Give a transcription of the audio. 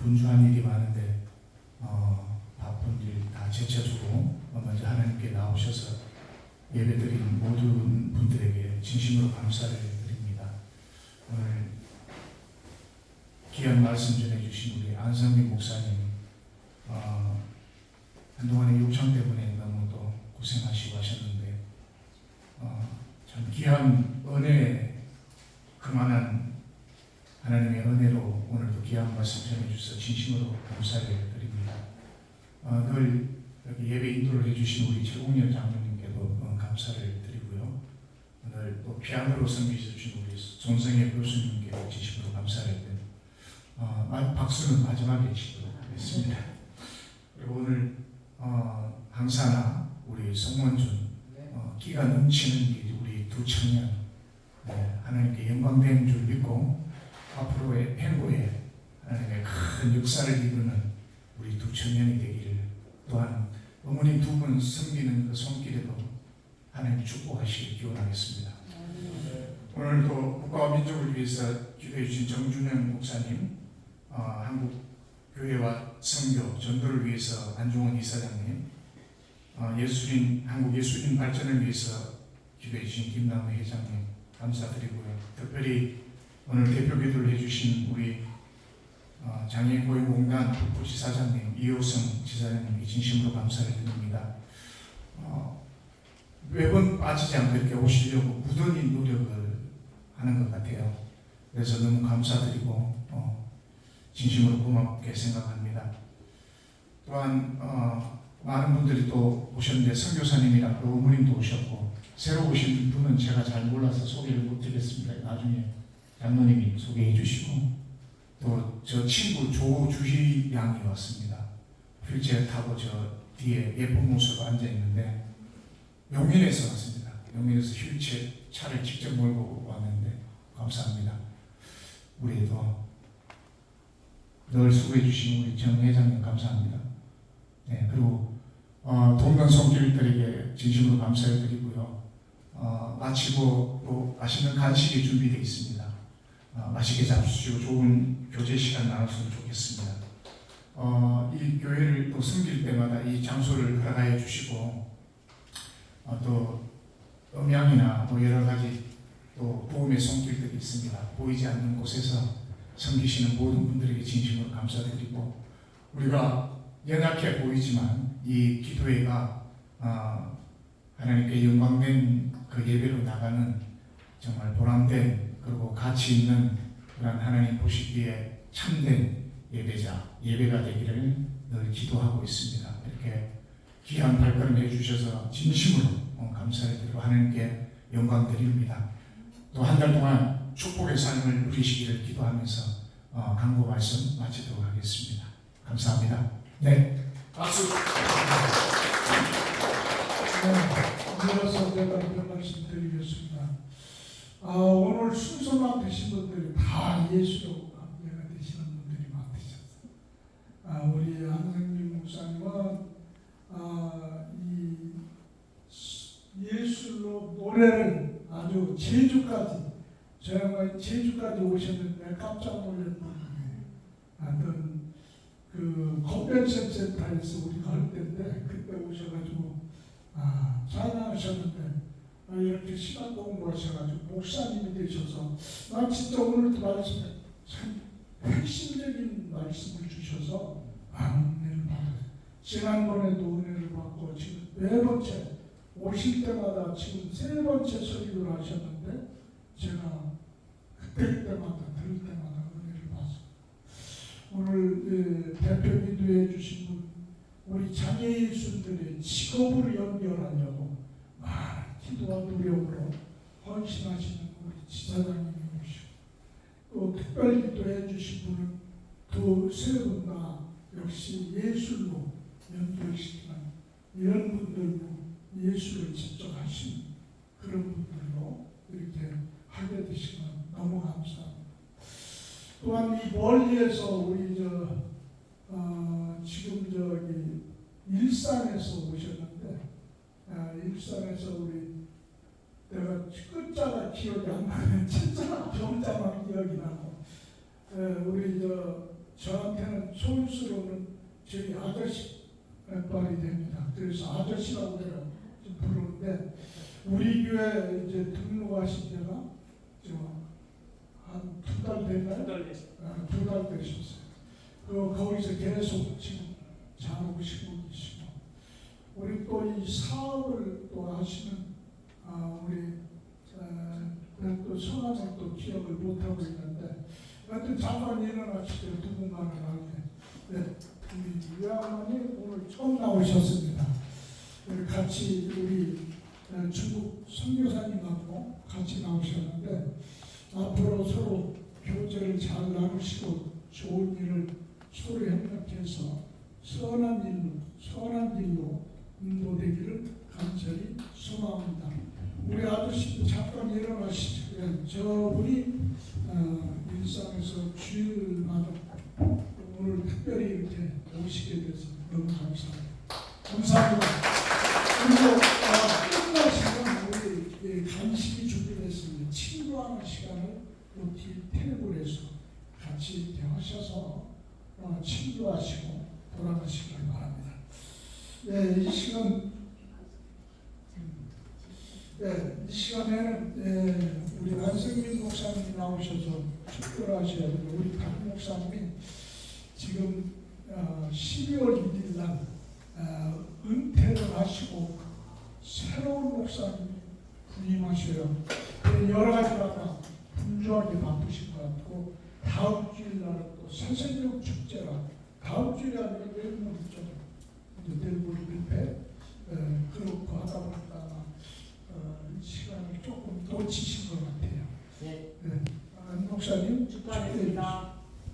분주한 일이 많은데 어, 바쁜 일 다 제쳐두고 먼저 하나님께 나오셔서 예배드린 모든 분들에게 진심으로 감사를 드립니다. 오늘 귀한 말씀 전해주신 우리 안성민 목사님 어, 한동안의 요청 때문에 너무도 고생하시고 하셨는데 어, 참 귀한 은혜 그만한 하나님의 은혜로 오늘도 귀한 말씀 전해주셔서 진심으로 감사를 드립니다. 어, 늘 예배 인도를 해주신 우리 최공렬 장로님께도 어, 감사를 드리고요. 오늘 또 피아노로 섬기셔주신 우리 손성혜 교수님께도 진심으로 감사를 드립니다. 어, 마- 박수는 마지막에 치도록 하겠습니다. 그리고 오늘 어, 항사나 우리 송원준 어, 기가 넘치는 이 우리 두 청년 네, 하나님께 영광된 줄 믿고 앞으로의 행보에 하나님의 큰 역사를 이루는 우리 두 청년이 되기를 또한 어머님 두 분 섬기는 그 손길에도 하나님 축복하시길 기원하겠습니다. 오늘도 국가와 민족을 위해서 기도해 주신 정준영 목사님, 어, 한국 교회와 선교 전도를 위해서 안종원 이사장님, 어, 예수인 한국 예수인 발전을 위해서 기도해 주신 김남우 회장님 감사드리고요. 특별히 오늘 대표 기도를 해주신 우리 어, 장애인 고용공단 북부지사장님 이호성 지사장님께 진심으로 감사를 드립니다. 어, 매번 빠지지 않고 이렇게 오시려고 무던히 노력을 하는 것 같아요. 그래서 너무 감사드리고 어, 진심으로 고맙게 생각합니다. 또한 어, 많은 분들이 또 오셨는데 선교사님이랑 또 어머님도 오셨고 새로 오신 분은 제가 잘 몰라서 소개를 못 드렸습니다. 나중에 장로님이 소개해 주시고 또 저 친구 조주희 양이 왔습니다. 휠체어 타고 저 뒤에 예쁜 모습으로 앉아 있는데 용인에서 왔습니다. 용인에서 휠체어 차를 직접 몰고 왔는데 감사합니다. 우리도 늘 수고해 주신 우리 정 회장님 감사합니다. 네 그리고 어, 동반 성길들에게 진심으로 감사를 드리고요. 어, 마치고 또 맛있는 간식이 준비되어 있습니다. 어, 맛있게 잡수시고 좋은 교제 시간 나눴으면 좋겠습니다. 어, 이 교회를 또 섬길 때마다 이 장소를 허락하여 주시고 어, 또 음향이나 뭐 여러 가지 또 도움의 손길들이 있습니다. 보이지 않는 곳에서 섬기시는 모든 분들에게 진심으로 감사드리고 우리가 연약해 보이지만 이 기도회가 어, 하나님께 영광된 그 예배로 나가는 정말 보람된 그리고 가치 있는 그런 하나님 보시기에 참된 예배자 예배가 되기를 늘 기도하고 있습니다. 이렇게 귀한 발걸음 해주셔서 진심으로 어, 감사를 드리고 하나님께 영광 드립니다. 또 한 달 동안 축복의 삶을 누리시기를 기도하면서 어, 강구 말씀 마치도록 하겠습니다. 감사합니다. 네. 박수. 네, 이어서 제가 이런 말씀 드리겠습니다. 아, 오늘 순서만 되신 분들이 다 예수로 관계가 되시는 분들이 많으셨어요. 아, 우리 안성민 목사님은 아, 이 예술로 노래를 아주 제주까지 저 양반이 제주까지 오셨는데 깜짝 분이에요. 하여튼 그 컨벤션 센터에서 우리가 할 때인데 그때 오셔가지고 아, 찬양하셨는데 아, 이렇게 시간 공부하셔가지고 목사님이 되셔서 나 진짜 오늘도 말씀 참 핵심적인 말씀을 주셔서 많은 은혜를 받았어요. 지난번에도 은혜를 받고 지금 네 번째 오실 때마다 지금 세 번째 설교를 하셨는데 제가 그때 때마다 들을 때마다 은혜를 받습니다. 오늘 예, 대표 기도해 주신 분 우리 장애 예술들의 직업을 연결하려고 기도와 노력으로 헌신하시는 우리 지사장님이 오시고 또 특별 기도해 주신 분은 두세분다 역시 예술로 연결시키는 이런 분들로 예술을 직접 하시는 그런 분들로 이렇게 하게 되시면 너무 감사합니다. 또한 이 멀리에서 우리 저 어, 지금 저기 일산에서 오셨는데 아, 일산에서 우리 내가 끝자가 기억이 안 나네. 진짜 병자만 기억이 나고 에, 우리 저 저한테는 소유스러운 저희 아저씨 말이 됩니다. 그래서 아저씨라고 내가 좀 부르는데 우리 교회 이제 등록하신 지가 한 두 달 됐나요? 아, 두달 되셨어요. 그 거기서 계속 지금 잘하고 계시고 계시고 우리 또 이 사업을 또 하시는 아, 우리 어, 또 성함을 또 기억을 못 하고 있는데 하여튼 잠깐 일어나시죠 누군가를 알게. 네, 우리 유아어머니 오늘 처음 나오셨습니다. 우리 같이 우리 어, 중국 선교사님하고 같이 나오셨는데 앞으로 서로 교제를 잘 나누시고 좋은 일을 서로 협력해서 선한 일로 선한 길로 인도되기를 간절히 소망합니다. 우리 아저씨도 잠깐 일어나시죠. 예, 저분이 어, 일상에서 주일마다 오늘 특별히 이렇게 오시게 돼서 너무 감사합니다. 감사합니다. 그리고 어, 끝나시면 우리 예, 간식이 준비됐습니다. 친구하는 시간을 또뒤 테이블에서 같이 이렇게 하셔서 어, 친구하시고 돌아가시길 바랍니다. 예, 이 시간 예, 이 시간에는 예, 우리 안승민 목사님이 나오셔서 축도하셔야 되고 우리 박 목사님이 지금 어, 12월 1일 날 어, 은퇴를 하시고 새로운 목사님이 부임하셔요. 예, 여러 가지가 분주하게 바쁘신 것 같고 다음 주일 날은 또 새생명 축제라 다음 주일이 아니라 내일 모레죠. 이제 내일 모레 에, 그렇고 하다 보니까 어, 시간을 조금 놓치신 것 같아요. 네, 네. 안 목사님 축하드립니다.